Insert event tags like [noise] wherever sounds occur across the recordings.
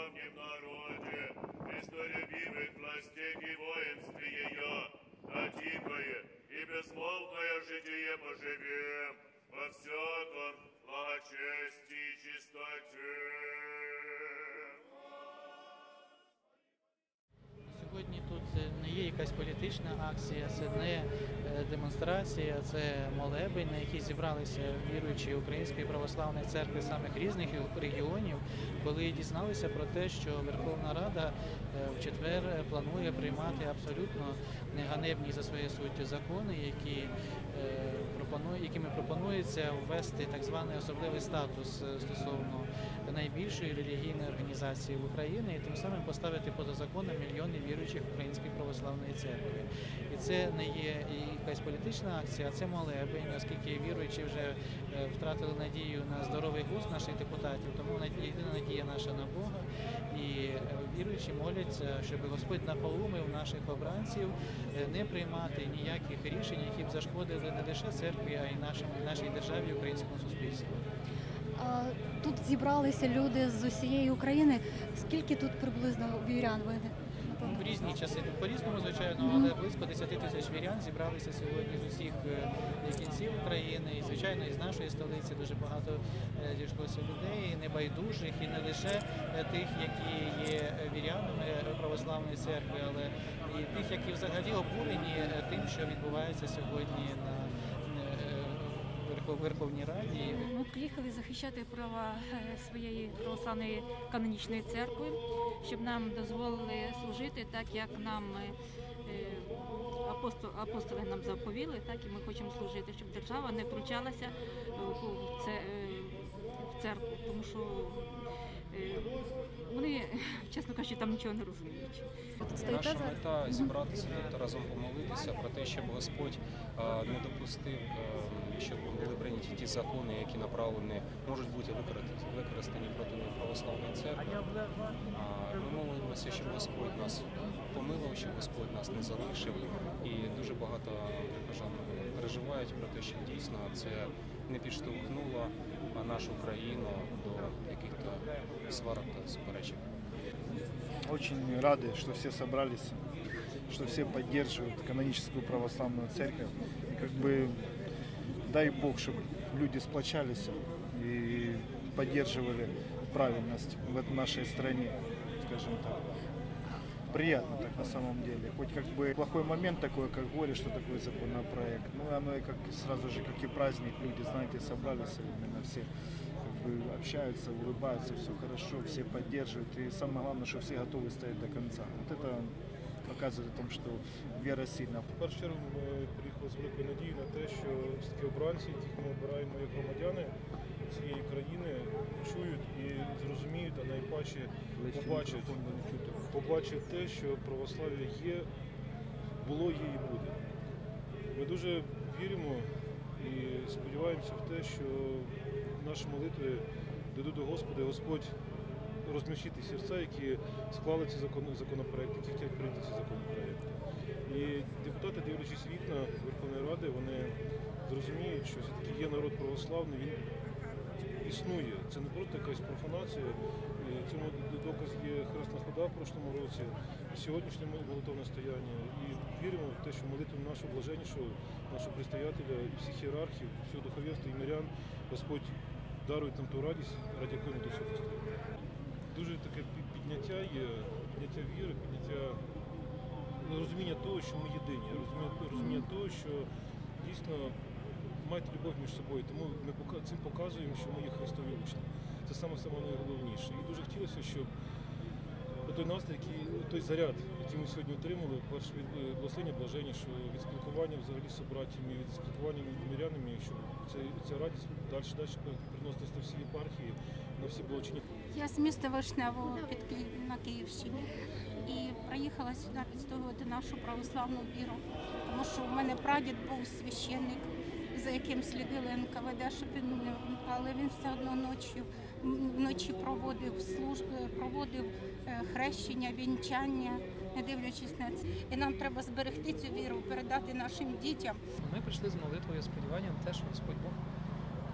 православнем народе, Христолюбивых властей и воинстве ее, а тихое и безмолвное житие поживем Тут не є якась політична акція, це не е, демонстрація, це молебень, на якій зібралися віруючі Української православної церкви самих різних регіонів, коли дізналися про те, що Верховна Рада е, в четвер планує приймати абсолютно неганебні за своєю суттю закони, які е, якими пропонується ввести так званий особливий статус е, стосовно найбільшої релігійної організації в Україні і тим самим поставити поза законом мільйони віруючих Української православної церкви. І це не є якась політична акція, а це молебень, оскільки віруючі вже е, втратили надію на здоровий глузд наших депутатів, тому єдина надія наша на Бога. І е, віруючі моляться, щоб Господь наполумив наших обранців е, не приймати ніяких рішень, які б зашкодили не лише церкві, а й нашій державі, українському суспільству. Тут зібралися люди з усієї України. Скільки тут приблизно вірян ви? В різні часи тут по-різному, звичайно, але близько 10 тисяч вірян зібралися сьогодні з усіх е, кінців України, і звичайно, із нашої столиці дуже багато е, зійшлося людей, і небайдужих, і не лише е, тих, які є е, вірянами е, православної церкви, але і тих, які взагалі обурені е, тим, що відбувається сьогодні на е, Верхов- Верховній Раді. Ми приїхали захищати права е, своєї православної канонічної церкви, щоб нам дозволили служити так, як нам е, е, апостол- апостоли нам заповіли, так і ми хочемо служити, щоб держава не втручалася в це- церкву, тому що е, вони, [laughs] чесно кажучи, там нічого не розуміють. Наша мета зібратися тут разом помолитися про те, щоб Господь е, не допустив, е, щоб були прийняті ті закони, які направлені, можуть бути використані, використані проти православної церкви. Ми молимося, щоб Господь нас помилував, щоб Господь нас не залишив. І дуже багато прихожан переживають про те, що дійсно це не підштовхнуло а, нашу країну до яких-то сварок та суперечок. Очень рады, что все собрались, что все поддерживают каноническую православную церковь. И как бы дай Бог, чтобы люди сплочались и поддерживали правильность в нашей стране, скажем так Приятно так на самом деле. Хоть как бы плохой момент такой, как горе, что такое законопроект. Ну, оно и как сразу же, как и праздник, люди, знаете, собрались именно все как бы общаются, улыбаются, все хорошо, все поддерживают. И самое главное, что все готовы стоять до конца. Вот это показывает о том, что вера сильна. В першу чергу ми приїхали з великою надією на те, що все-таки обранці, яких ми обираємо як громадяни цієї країни, чують і зрозуміють, Найпаче побачать, побачать те, що православ'я є, було, є і буде. Ми дуже віримо і сподіваємося в те, що наші молитви дадуть до Господа, і Господь розміщить ті серця, які склали ці законопроекти, які хочуть прийняти ці законопроекти. І депутати, дивлячись вікна Верховної Ради, вони зрозуміють, що все-таки є народ православний, він існує. Це не просто якась профанація. Цьому доказ є Хресна хода в прошлому році, сьогоднішнє молитовне стояння. І віримо в те, що молитву нашого блаженнішого, нашого предстоятеля, і всіх ієрархів, всього духовенства і мирян, Господь дарує нам ту радість, раді якої ми до цього стоїмо. Дуже таке підняття є, підняття віри, підняття розуміння того, що ми єдині, розуміння того, що дійсно мають любов між собою. Тому ми цим показуємо, що ми є Христові учні. Це саме саме найголовніше. І дуже хотілося, щоб той настрій, який, той заряд, який ми сьогодні отримали, перше від е, благословення блаженнішого, від спілкування взагалі з собратями, від спілкування від мирянами, щоб ця, ця радість далі далі приносилась на всі єпархії, на всі благочинні Я з міста Вишневого під на Київщині і приїхала сюди відстоювати нашу православну віру, тому що в мене прадід був священник, за яким слідили НКВД, щоб він не але він все одно ночі вночі проводив служ... е, проводив е, хрещення, вінчання, не дивлячись на це. І нам треба зберегти цю віру, передати нашим дітям. Ми прийшли з молитвою, сподіванням, те, що Господь Бог,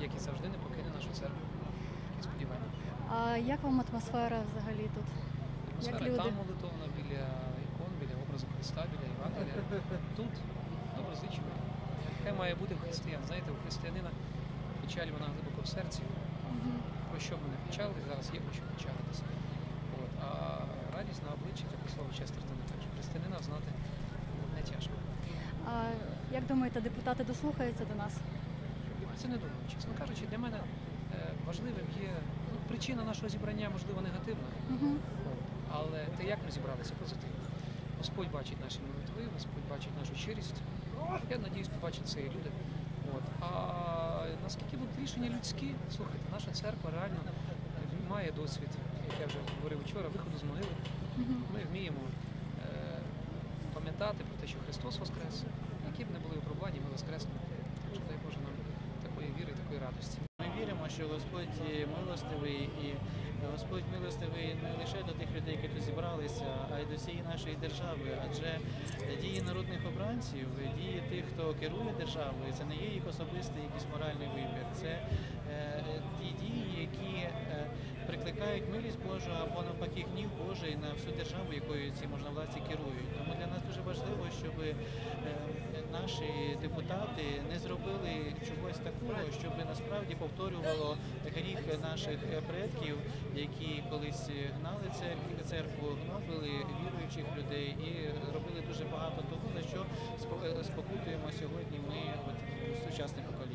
як і завжди, не покине нашу церкву. Такі сподівання. А як вам атмосфера взагалі тут? Як люди? там молитовна біля ікон, біля образу Христа, біля Євангелія. Тут доброзичливо. Яке має бути в християн. Знаєте, у християнина печаль вона глибоко в серці. Про що ми не печалились, зараз є про що печалитися. От. А радість на обличчі, таке слово Честертона каже, християнина знати не тяжко. А як думаєте, депутати дослухаються до нас? Я це не думаю. Чесно кажучи, для мене е, важливим є ну, причина нашого зібрання, можливо, негативна. Угу. Але те, як ми зібралися, позитивно. Господь бачить наші молитви, Господь бачить нашу щирість. Я надіюсь, побачать це і люди. От. А наскільки будуть рішення людські, слухайте, наша церква реально має досвід, як я вже говорив вчора, виходу з могили. Ми вміємо е, пам'ятати про те, що Христос Воскрес. Які б не були випробування, ми воскреснемо. Так що дай Боже нам такої віри, такої радості. Ми віримо, що Господь е, милостивий і Господь милостивий не лише до тих людей, які тут зібралися, а й до всієї нашої держави. Адже дії народних обранців, тих, хто керує державою, це не є їх особистий якийсь моральний вибір. Це е, ті дії, які е, прикликають милість Божу або навпаки гнів Божий на всю державу, якою ці можновладці керують. Тому для нас дуже важливо, щоб е, наші депутати не зробили чогось такого, щоб насправді повторювало гріх наших предків, які колись гнали церкву, церкву гнобили віруючих людей і робили дуже багато того, за що е, спокутуємо сьогодні ми от, сучасне покоління.